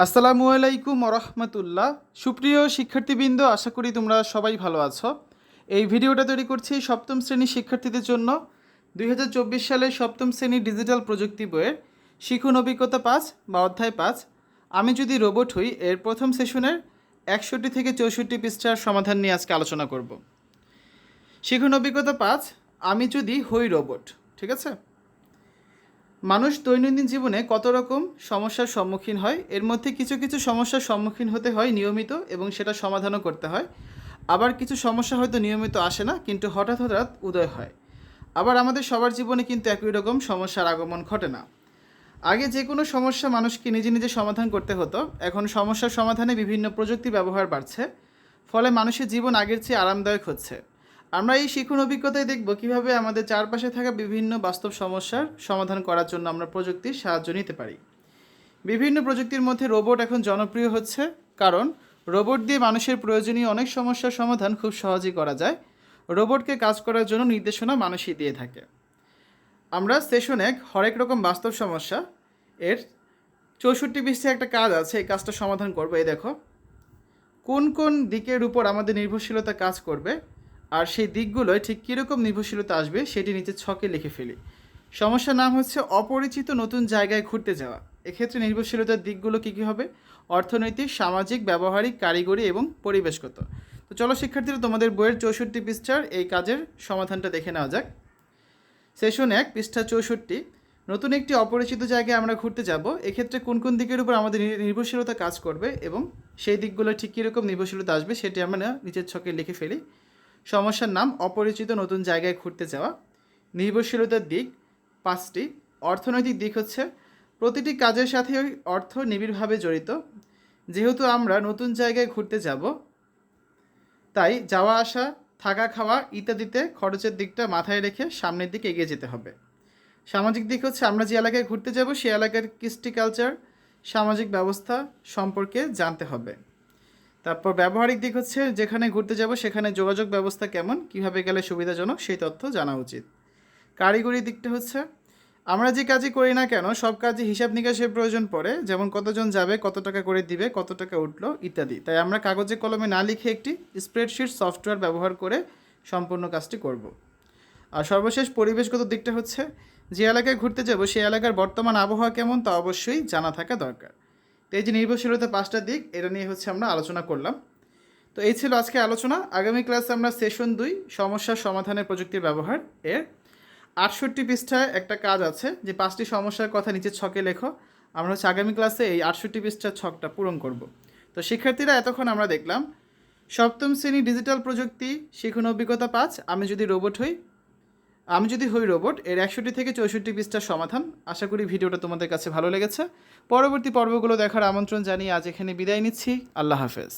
আসসালামু আলাইকুম রহমতুল্লাহ। সুপ্রিয় শিক্ষার্থীবৃন্দ, আশা করি তোমরা সবাই ভালো আছো। এই ভিডিওটা তৈরি করছি সপ্তম শ্রেণির শিক্ষার্থীদের জন্য। দুই সালের সপ্তম শ্রেণির ডিজিটাল প্রযুক্তি বইয়ের শিখুন অভিজ্ঞতা পাঁচ বা অধ্যায় পাঁচ। আমি যদি রোবট হই, এর প্রথম সেশনের একষট্টি থেকে চৌষট্টি পৃষ্ঠার সমাধান নিয়ে আজকে আলোচনা করব। শিখুন অভিজ্ঞতা পাঁচ, আমি যদি হই রোবট, ঠিক আছে? মানুষ দৈনন্দিন জীবনে কত রকম সমস্যার সম্মুখীন হয়? এর মধ্যে কিছু কিছু সমস্যার সম্মুখীন হতে হয় নিয়মিত এবং সেটা সমাধানও করতে হয়। আবার কিছু সমস্যা হয়তো নিয়মিত আসে না, কিন্তু হঠাৎ হঠাৎ উদয় হয়। আবার আমাদের সবার জীবনে কিন্তু একই রকম সমস্যার আগমন ঘটে না। আগে যে কোনো সমস্যা মানুষকে নিজে নিজে সমাধান করতে হতো। এখন সমস্যার সমাধানে বিভিন্ন প্রযুক্তি ব্যবহার বাড়ছে। ফলে মানুষের জীবন আগের চেয়ে আরামদায়ক হচ্ছে। আমরা এই শিক্ষণ অভিজ্ঞতায় দেখব কীভাবে আমাদের চারপাশে থাকা বিভিন্ন বাস্তব সমস্যার সমাধান করার জন্য আমরা প্রযুক্তির সাহায্য নিতে পারি। বিভিন্ন প্রযুক্তির মধ্যে রোবট এখন জনপ্রিয় হচ্ছে কারণ রোবট দিয়ে মানুষের প্রয়োজনীয় অনেক সমস্যার সমাধান খুব সহজেই করা যায়। রোবটকে কাজ করার জন্য নির্দেশনা মানুষই দিয়ে থাকে। আমরা সেশন এক, হরেক রকম বাস্তব সমস্যা এর চৌষট্টি পৃষ্ঠে একটা কাজ আছে, এই কাজটা সমাধান করব। এই দেখো, কোন কোন দিকের উপর আমাদের নির্ভরশীলতা কাজ করবে আর সেই দিকগুলোয় ঠিক কীরকম নির্ভরশীলতা আসবে সেটি নিচে ছকে লিখে ফেলি। সমস্যার নাম হচ্ছে অপরিচিত নতুন জায়গায় ঘুরতে যাওয়া। এক্ষেত্রে নির্ভরশীলতার দিকগুলো কী কী হবে? অর্থনৈতিক, সামাজিক, ব্যবহারিক, কারিগরি এবং পরিবেশগত। তো চলো শিক্ষার্থীরা, তোমাদের বইয়ের চৌষট্টি পৃষ্ঠার এই কাজের সমাধানটা দেখে নেওয়া যাক। সেশন এক, পৃষ্ঠা চৌষট্টি। নতুন একটি অপরিচিত জায়গায় আমরা ঘুরতে যাব। এক্ষেত্রে কোন কোন দিকের উপর আমাদের নির্ভরশীলতা কাজ করবে এবং সেই দিকগুলো ঠিক কীরকম নির্ভরশীলতা আসবে সেটি আমরা নিচের ছকে লিখে ফেলি। সমস্যার নাম অপরিচিত নতুন জায়গায় ঘুরতে যাওয়া। নির্ভরশীলতার দিক পাঁচটি। অর্থনৈতিক দিক হচ্ছে, প্রতিটি কাজের সাথে অর্থ নিবিড়ভাবে জড়িত। যেহেতু আমরা নতুন জায়গায় ঘুরতে যাব, তাই যাওয়া, আসা, থাকা, খাওয়া ইত্যাদিতে খরচের দিকটা মাথায় রেখে সামনের দিকে এগিয়ে যেতে হবে। সামাজিক দিক হচ্ছে, আমরা যে এলাকায় ঘুরতে যাব, সে এলাকার কৃষ্টি কালচার, সামাজিক ব্যবস্থা সম্পর্কে জানতে হবে। তারপর ব্যবহারিক দিক হচ্ছে যেখানে ঘুরতে যাব, সেখানে যোগাযোগ ব্যবস্থা কেমন, কীভাবে গেলে সুবিধাজনক সেই তথ্য জানা উচিত। কারিগরি দিকটা হচ্ছে, আমরা যে কাজই করি না কেন, সব কাজে হিসাব নিকাশের প্রয়োজন পড়ে, যেমন কতজন যাবে, কত টাকা করে দিবে, কত টাকা উঠল, ইত্যাদি। তাই আমরা কাগজে কলমে না লিখে একটি স্প্রেডশিট সফটওয়্যার ব্যবহার করে সম্পূর্ণ কাজটি করব। আর সর্বশেষ পরিবেশগত দিকটা হচ্ছে, যে এলাকায় ঘুরতে যাব, সেই এলাকার বর্তমান আবহাওয়া কেমন তা অবশ্যই জানা থাকা দরকার। তো এই যে নির্ভরশীলতা পাঁচটা দিক, এটা নিয়ে হচ্ছে আমরা আলোচনা করলাম। তো এই ছিল আজকে আলোচনা। আগামী ক্লাসে আমরা সেশন দুই সমস্যার সমাধানের প্রযুক্তির ব্যবহার এর আটষট্টি পৃষ্ঠায় একটা কাজ আছে যে পাঁচটি সমস্যার কথা নিচে ছকে লেখো। আমরা হচ্ছে আগামী ক্লাসে এই আটষট্টি পৃষ্ঠার ছকটা পূরণ করব। তো শিক্ষার্থীরা এতক্ষণ আমরা দেখলাম, সপ্তম শ্রেণি ডিজিটাল প্রযুক্তি শিখন অভিজ্ঞতা পাঁচ। আমি যদি রোবট হই আমি যদি হই রোবট, এর একষট্টি থেকে চৌষট্টি পৃষ্ঠার সমাধান। আশা করি ভিডিওটা তোমাদের কাছে ভালো লেগেছে। পরবর্তী পর্বগুলো দেখার আমন্ত্রণ জানিয়ে আজ এখানে বিদায় নিচ্ছি। আল্লাহ হাফেজ।